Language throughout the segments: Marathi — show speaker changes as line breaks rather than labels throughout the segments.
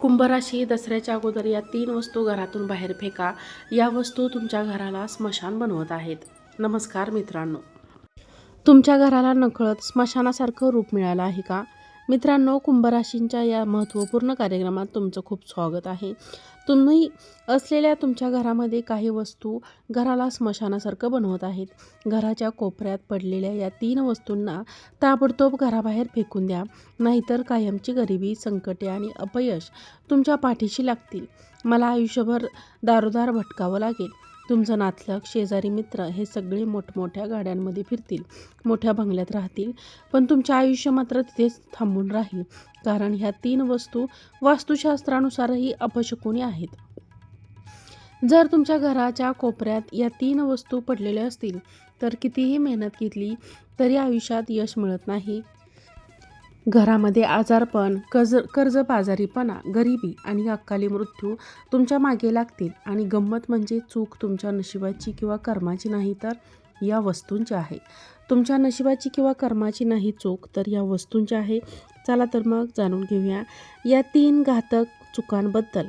कुंभराशी दसऱ्याच्या अगोदर या तीन वस्तू घरातून बाहेर फेका. या वस्तू तुमच्या घराला स्मशान बनवत आहेत. नमस्कार मित्रांनो. तुमच्या घराला नकळत स्मशानासारखं रूप मिळालं आहे का? मित्रांनो कुंभराशींच्या या महत्त्वपूर्ण कार्यक्रमात तुमचं खूप स्वागत आहे. तुम्ही असलेल्या तुमच्या घरामध्ये काही वस्तू घराला स्मशानासारखं बनवत आहेत. घराच्या कोपऱ्यात पडलेल्या या तीन वस्तूंना ताबडतोब घराबाहेर फेकून द्या. नाहीतर कायमची गरिबी संकटे आणि अपयश तुमच्या पाठीशी लागतील. मला आयुष्यभर दारोदार भटकावं लागेल. तुमचं नातलग शेजारी मित्र हे सगळे मोठमोठ्या गाड्यांमध्ये फिरतील मोठ्या बंगल्यात राहतील. पण तुमचे आयुष्य मात्र तिथेच थांबून राहील. कारण ह्या तीन वस्तू वास्तुशास्त्रानुसारही अपशकुनी आहेत. जर तुमच्या घराच्या कोपऱ्यात या तीन वस्तू पडलेल्या असतील तर कितीही मेहनत घेतली तरी आयुष्यात यश मिळत नाही. घरामध्ये आजारपण कर्ज कर्जबाजारीपणा गरिबी आणि अक्काली मृत्यू तुमच्या मागे लागतील आणि गंमत म्हणजे चूक तुमच्या नशिबाची किंवा कर्माची नाही तर या वस्तूंची आहे. तुमच्या नशिबाची किंवा कर्माची नाही चूक तर या वस्तूंची आहे. चला तर मग जाणून घेऊया या तीन घातक चुकांबद्दल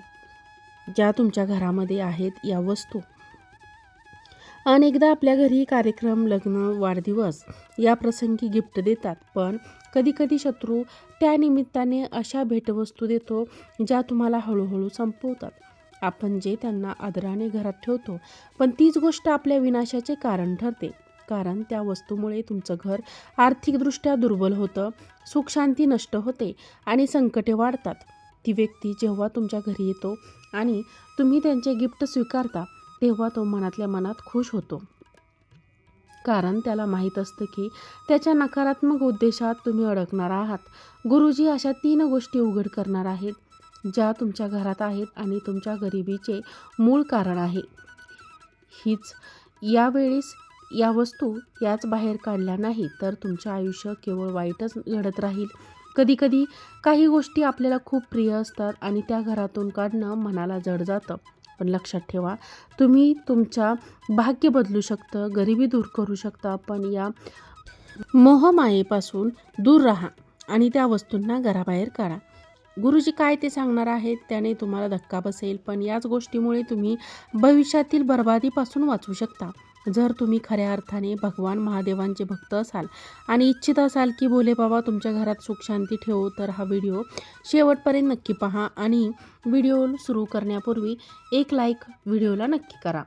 ज्या तुमच्या घरामध्ये आहेत या वस्तू. अनेकदा आपल्या घरी कार्यक्रम लग्न वाढदिवस या प्रसंगी गिफ्ट देतात पण कधीकधी शत्रू त्यानिमित्ताने अशा भेटवस्तू देतो ज्या तुम्हाला हळूहळू संपवतात. आपण जे त्यांना आदराने घरात ठेवतो पण तीच गोष्ट आपल्या विनाशाचे कारण ठरते. कारण त्या वस्तूमुळे तुमचं घर आर्थिकदृष्ट्या दुर्बल होतं सुखशांती नष्ट होते आणि संकटे वाढतात. ती व्यक्ती जेव्हा तुमच्या घरी येतो आणि तुम्ही त्यांचे गिफ्ट स्वीकारता तेव्हा तो मनातल्या मनात खुश होतो. कारण त्याला माहीत असतं की त्याच्या नकारात्मक उद्देशात तुम्ही अडकणार आहात. गुरुजी अशा तीन गोष्टी उघड करणार आहेत ज्या तुमच्या घरात आहेत आणि तुमच्या गरिबीचे मूळ कारण आहे. हीच यावेळीस या वस्तू याच बाहेर काढल्या नाही तर तुमचं आयुष्य केवळ वाईटच घडत राहील. कधीकधी काही गोष्टी आपल्याला खूप प्रिय असतात आणि त्या घरातून काढणं मनाला जड जातं. पण लक्षात ठेवा. तुम्ही तुमच्या भाग्य बदलू शकतं गरिबी दूर करू शकता. पण या मोहमायेपासून दूर राहा आणि त्या वस्तूंना घराबाहेर काढा. गुरुजी काय ते सांगणार आहेत त्याने तुम्हाला धक्का बसेल पण याच गोष्टीमुळे तुम्ही भविष्यातील बर्बादीपासून वाचू शकता. जर तुम्ही खऱ्या अर्थाने भगवान महादेवांचे भक्त असाल आणि इच्छित असाल की भोले बाबा तुमच्या घरात सुख शांती ठेवो तर हा व्हिडिओ शेवटपर्यंत नक्की पहा आणि व्हिडिओ सुरू करण्यापूर्वी एक लाईक व्हिडिओला नक्की करा.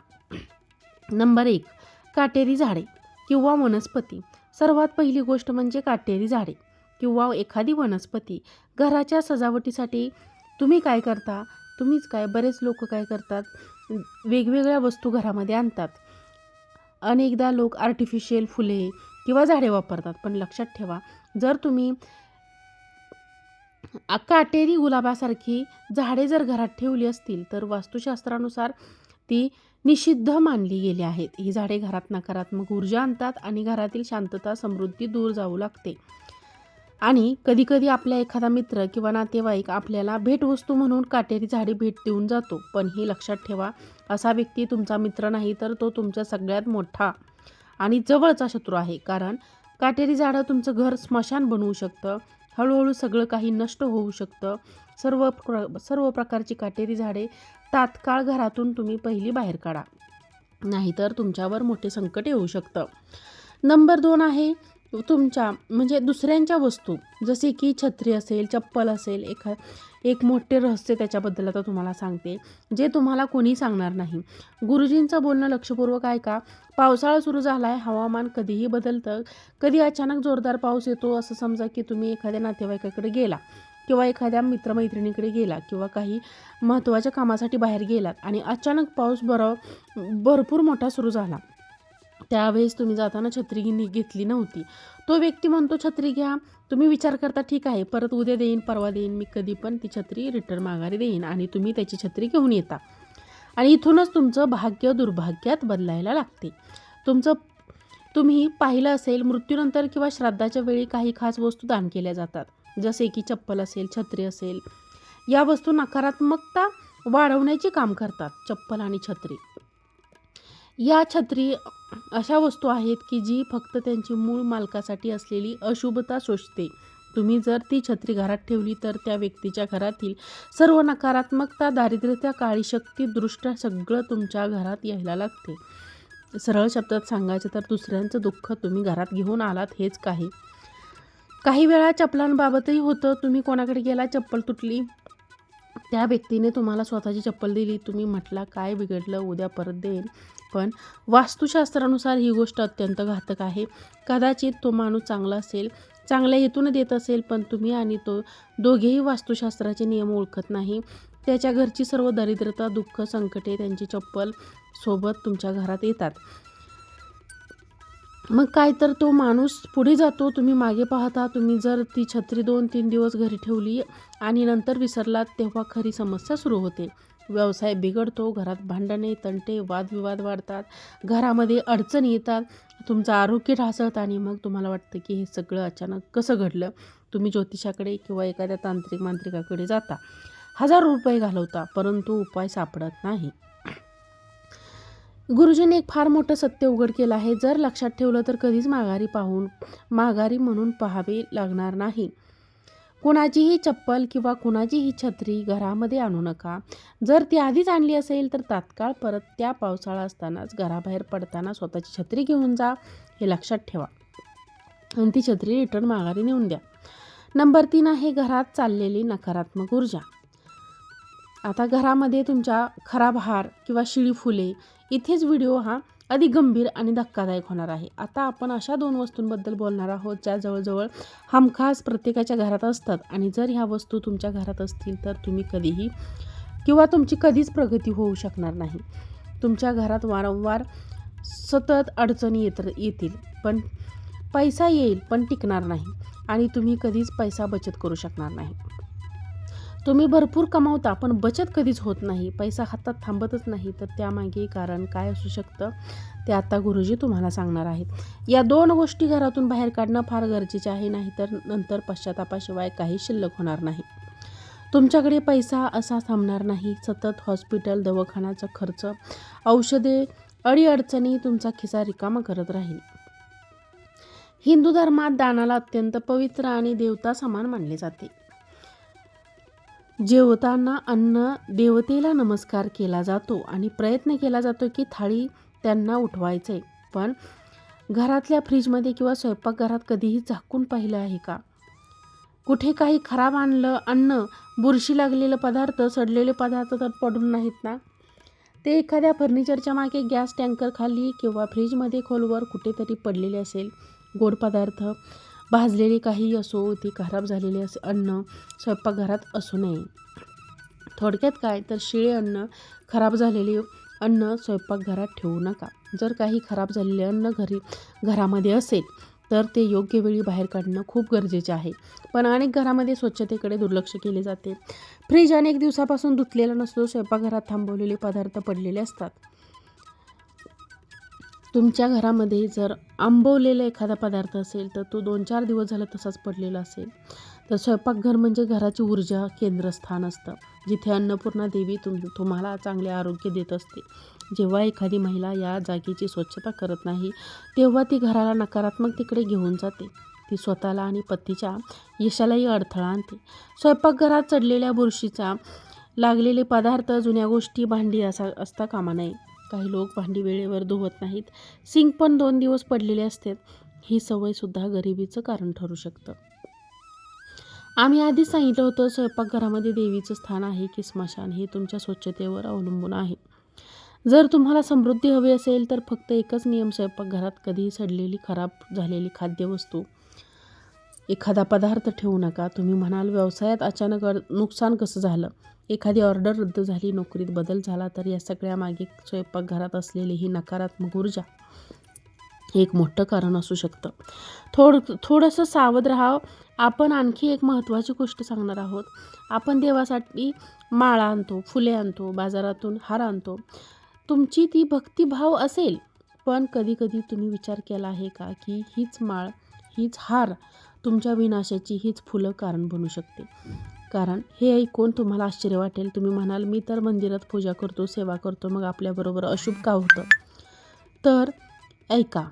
नंबर एक काटेरी झाडे किंवा वनस्पती. सर्वात पहिली गोष्ट म्हणजे काटेरी झाडे. किंवा एखादी वनस्पती घराच्या सजावटीसाठी तुम्ही काय करता? तुम्हीच काय? बरेच लोक काय करतात? वेगवेगळ्या वस्तू घरामध्ये आणतात. अनेकदा लोक आर्टिफिशियल फुले किंवा झाडे वापरतात. पण लक्षात ठेवा जर तुम्ही काटेरी गुलाबासारखी झाडे जर घरात ठेवली असतील तर वास्तुशास्त्रानुसार ती निषिद्ध मानली गेली आहेत. ही झाडे घरात नकारात्मक ऊर्जा आणतात आणि घरातील शांतता समृद्धी दूर जाऊ लागते. आणि कधीकधी आपला एखादा मित्र किंवा नातेवाईक आपल्याला भेटवस्तू म्हणून काटेरी झाडे भेट देऊन जातो. पण हे लक्षात ठेवा असा व्यक्ती तुमचा मित्र नाही तर तो तुमचा सगळ्यात मोठा आणि जवळचा शत्रू आहे. कारण काटेरी झाडं तुमचं घर स्मशान बनवू शकतं. हळूहळू सगळं काही नष्ट होऊ शकतं. सर्व प्र सर्व प्रकारची काटेरी झाडे तात्काळ घरातून तुम्ही पहिली बाहेर काढा. नाहीतर तुमच्यावर मोठे संकट येऊ शकतं. नंबर दोन आहे तुमच्या म्हणजे दुसऱ्यांच्या वस्तू जसे की छत्री असेल चप्पल असेल एखा एक मोठे रहस्य त्याच्याबद्दल आता तुम्हाला सांगते जे तुम्हाला कोणी सांगणार नाही. गुरुजींचं बोलणं लक्षपूर्वक आहे का पावसाळा सुरू झाला आहे हवामान कधीही बदलतं. कधी अचानक जोरदार पाऊस येतो असं समजा की तुम्ही एखाद्या नातेवाईकाकडे गेला किंवा एखाद्या मित्रमैत्रिणीकडे गेला किंवा काही महत्त्वाच्या कामासाठी बाहेर गेलात आणि अचानक पाऊस बरं भरपूर मोठा सुरू झाला. त्यावेळेस तुम्ही जाताना छत्री घेतली नव्हती. तो व्यक्ती म्हणतो छत्री घ्या. तुम्ही विचार करता ठीक आहे. परत उद्या देईन परवा देईन. मी कधी पण ती छत्री रिटर्न माघारी देईन आणि तुम्ही त्याची छत्री घेऊन येता. आणि इथूनच तुमचं भाग्य दुर्भाग्यात बदलायला लागते. तुमचं तुम्ही पाहिलं असेल मृत्यूनंतर किंवा श्राद्धाच्या वेळी काही खास वस्तू दान केल्या जातात. जसे की चप्पल असेल छत्री असेल. या वस्तू नकारात्मकता वाढवण्याचे काम करतात चप्पल आणि छत्री. या छत्री अशा वस्तू आहेत की जी फक्त त्यांची मूळ मालकासाठी असलेली अशुभता शोषते. तुम्ही जर ती छत्री घरात ठेवली तर त्या व्यक्तीच्या घरातील सर्व नकारात्मकता दारिद्र्यता काळी शक्ती दृष्ट्या सगळं तुमच्या घरात यायला लागते. सरळ शब्दात सांगायचं तर दुसऱ्यांचं दुःख तुम्ही घरात घेऊन आलात हेच काही. काही वेळा चपलांबाबतही होतं. तुम्ही कोणाकडे गेला चप्पल तुटली? त्या व्यक्तीने तुम्हाला स्वतःची चप्पल दिली. तुम्ही म्हटला काय बिघडलं? उद्या परत देईन. पण वास्तुशास्त्रानुसार ही गोष्ट अत्यंत घातक आहे. कदाचित तो माणूस चांगला असेल चांगल्या हेतून देत असेल पण तुम्ही आणि तो दोघेही वास्तुशास्त्राचे नियम ओळखत नाही. त्याच्या घरची सर्व दरिद्रता दुःख संकटे त्यांची चप्पल सोबत तुमच्या घरात येतात. मग काय तर तो माणूस पुढे जातो तुम्ही मागे पाहता तुम्ही जर ती छत्री दोन तीन दिवस घरी ठेवली आणि नंतर विसरलात तेव्हा खरी समस्या सुरू होते. व्यवसाय बिघडतो घरात भांडणे तंटे वादविवाद वाढतात घरामध्ये अडचणी येतात तुमचं आरोग्य ढासळतं आणि मग तुम्हाला वाटतं की हे सगळं अचानक कसं घडलं? तुम्ही ज्योतिषाकडे किंवा एखाद्या तांत्रिक मांत्रिकाकडे जाता. हजारो रुपये घालवता परंतु उपाय सापडत नाही. गुरुजींनी एक फार मोठं सत्य उघड केलं आहे. जर लक्षात ठेवलं तर कधीच माघारी पाहून माघारी म्हणून पाहावे लागणार नाही. कुणाचीही चप्पल किंवा कुणाचीही छत्री घरामध्ये आणू नका. जर ती आधीच आणली असेल तर तात्काळ परत त्या पावसाळा असतानाच घराबाहेर पडताना स्वतःची छत्री घेऊन जा हे लक्षात ठेवा. आणि ती छत्री रिटर्न माघारी नेऊन द्या. नंबर तीन आहे घरात चाललेली नकारात्मक ऊर्जा. आता घरामध्ये तुमच्या खराब हार किंवा शिळी फुले इथेच व्हिडिओ हा अधिक गंभीर आणि धक्कादायक होणार आहे. आता आपण अशा दोन वस्तूंबद्दल बोलणार आहोत ज्या जवळजवळ हमखास प्रत्येकाच्या घरात असतात. आणि जर ह्या वस्तू तुमच्या घरात असतील तर तुम्ही कधीही किंवा तुमची कधीच प्रगती होऊ शकणार नाही. तुमच्या घरात वारंवार सतत अडचणी येत येतील. पण पैसा येईल पण टिकणार नाही. आणि तुम्ही कधीच पैसा बचत करू शकणार नाही. तुम्ही भरपूर कमावता पण बचत कधीच होत नाही. पैसा हातात थांबतच नाही. तर त्यामागे कारण काय असू शकतं? ते आता गुरुजी तुम्हाला सांगणार आहेत. या दोन गोष्टी घरातून बाहेर काढणं फार गरजेचे आहे. नाही तर नंतर पश्चातापाशिवाय काही शिल्लक होणार नाही. तुमच्याकडे पैसा असा थांबणार नाही. सतत हॉस्पिटल दवाखान्याचा खर्च औषधे अडीअडचणी तुमचा खिसा रिकामा करत राहील. हिंदू धर्मात दानाला अत्यंत पवित्र आणि देवता समान मानले जाते. जेवताना अन्न देवतेला नमस्कार केला जातो आणि प्रयत्न केला जातो की थाळी त्यांना उठवायचे. पण घरातल्या फ्रीजमध्ये किंवा स्वयंपाकघरात कधीही झाकून पाहिलं आहे का? कुठे काही खराब आणलं अन्न बुरशी लागलेलं पदार्थ सडलेले पदार्थ तर पडून नाहीत ना? ते एखाद्या फर्निचरच्या मागे गॅस टँकरखाली किंवा फ्रीजमध्ये खोलवर कुठेतरी पडलेले असेल. गोड पदार्थ भाजलेले काही असो ते खराब झालेले असे अन्न स्वयंपाकघरात असू नये. थोडक्यात काय? तर शिळे अन्न खराब झालेले अन्न स्वयंपाकघरात ठेवू नका. जर काही खराब झालेले अन्न घरी घरामध्ये असेल तर ते योग्य वेळी बाहेर काढणं खूप गरजेचे आहे. पण अनेक घरामध्ये स्वच्छतेकडे दुर्लक्ष केले जाते. फ्रीज अनेक दिवसापासून धुतलेला नसतो स्वयंपाकघरात थांबवलेले पदार्थ पडलेले असतात. तुमच्या घरामध्ये जर आंबवलेला एखादा पदार्थ असेल तर तो दोन चार दिवस झाला तसाच पडलेला असेल. तर स्वयंपाकघर म्हणजे घराची ऊर्जा केंद्रस्थान असतं. जिथे अन्नपूर्णा देवी तुम तुम्हाला चांगले आरोग्य देत असते. जेव्हा एखादी महिला या जागेची स्वच्छता करत नाही तेव्हा ती घराला नकारात्मक तिकडे घेऊन जाते. ती स्वतःला आणि पतीच्या यशालाही अडथळा आणते. स्वयंपाकघरात चढलेल्या बुरशीचा लागलेले पदार्थ जुन्या गोष्टी भांडी असा असता कामा नये. काही लोक भांडी वेळेवर धुवत नाहीत. सिंक पण दोन दिवस पडलेले असतात. ही सवयसुद्धा गरिबीचं कारण ठरू शकतं. आम्ही आधी सांगितलं होतं स्वयंपाकघरामध्ये देवीचं स्थान आहे की स्मशान हे तुमच्या स्वच्छतेवर अवलंबून आहे. जर तुम्हाला समृद्धी हवी असेल तर फक्त एकच नियम स्वयंपाकघरात कधीही सडलेली खराब झालेली खाद्यवस्तू. एखादा पदार्थ ठेवू नका. तुम्ही म्हणाल व्यवसायात अचानक नुकसान कसं झालं? एखादी ऑर्डर रद्द झाली नोकरीत बदल झाला तर या सगळ्यामागे स्वयंपाकघरात असलेली ही नकारात्मक ऊर्जा एक मोठं कारण असू शकतं. थोड थोडंसं सावध राहा आपण आणखी एक महत्त्वाची गोष्ट सांगणार आहोत. आपण देवासाठी माळा आणतो फुले आणतो बाजारातून हार आणतो. तुमची ती भक्तिभाव असेल पण कधीकधी तुम्ही विचार केला आहे का की हीच माळ हीच हार तुमच्या विनाशाची हीच फुलं कारण बनू शकते. कारण हे ऐकून तुम्हाला आश्चर्य वाटेल. तुम्ही म्हणाल मी तर मंदिरात पूजा करतो सेवा करतो मग आपल्याबरोबर अशुभ का होतं? तर ऐका.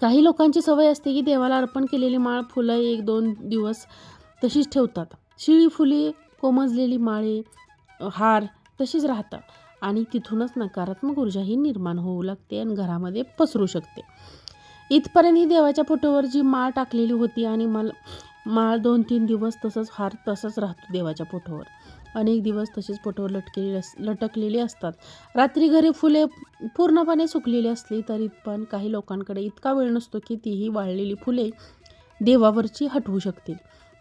काही लोकांची सवय असते की देवाला अर्पण केलेली माळ फुलं एक दोन दिवस तशीच ठेवतात. शिळी फुले कोमजलेली माळे हार तशीच राहतात. आणि तिथूनच नकारात्मक ऊर्जा ही निर्माण होऊ लागते आणि घरामध्ये पसरू शकते. इथपर्यंत ही देवाच्या फोटोवर जी माळ टाकलेली होती आणि माल माळ दोन तीन दिवस तसंच हार तसंच राहतो देवाच्या फोटोवर. अनेक दिवस तसेच फोटोवर लटकेली अस लटकलेली असतात. रात्री घरी फुले पूर्णपणे सुकलेली असली तरी पण काही लोकांकडे इतका वेळ नसतो की तीही वाळलेली फुले देवावरची हटवू शकतील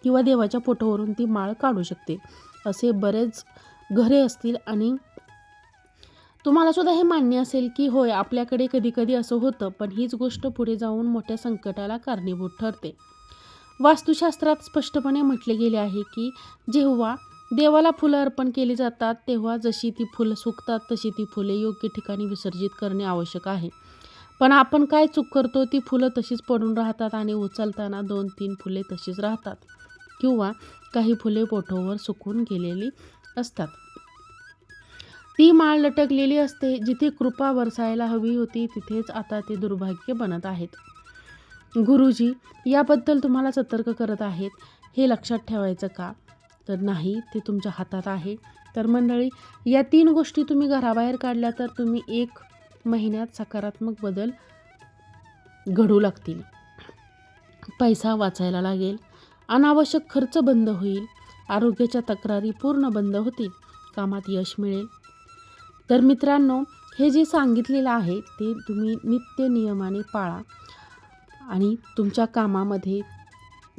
किंवा देवाच्या फोटोवरून ती माळ काढू शकतील. असे बरेच घरे असतील आणि तुम्हाला सुद्धा हे मान्य असेल की होय आपल्याकडे कधीकधी असं होतं पण हीच गोष्ट पुढे जाऊन मोठ्या संकटाला कारणीभूत ठरते. वास्तुशास्त्रात स्पष्टपणे म्हटले गेले आहे की जेव्हा देवाला फुलं अर्पण केली जातात तेव्हा जशी ती फुलं सुकतात तशी ती फुले योग्य ठिकाणी विसर्जित करणे आवश्यक आहे. पण आपण काय चूक करतो ती फुलं तशीच पडून राहतात आणि उचलताना दोन तीन फुले तशीच राहतात. किंवा काही फुले पोठोवर सुकून गेलेली असतात. ती माळ लटकलेली असते जिथे कृपा वरसायला हवी होती तिथेच आता ते दुर्भाग्य बनत आहेत. गुरुजी याबद्दल तुम्हाला सतर्क करत आहेत हे लक्षात ठेवायचं का? तर नाही ते तुमच्या हातात आहे. तर मंडळी या तीन गोष्टी तुम्ही घराबाहेर काढल्या तर तुम्ही एक महिन्यात सकारात्मक बदल घडू लागतील. पैसा वाचायला लागेल. अनावश्यक खर्च बंद होईल. आरोग्याच्या तक्रारी पूर्ण बंद होतील. कामात यश मिळेल. तर मित्रांनो हे जे सांगितलेलं आहे ते तुम्ही नित्य नियमाने पाळा आणि तुमच्या कामामध्ये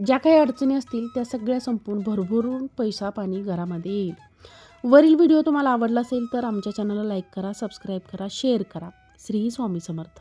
ज्या काही अडचणी असतील त्या सगळ्या संपून भरभरून पैसा पाणी घरामध्ये येईल. वरील व्हिडिओ तुम्हाला आवडला असेल तर आमच्या चॅनलला लाईक करा सबस्क्राईब करा शेअर करा. श्री स्वामी समर्थ.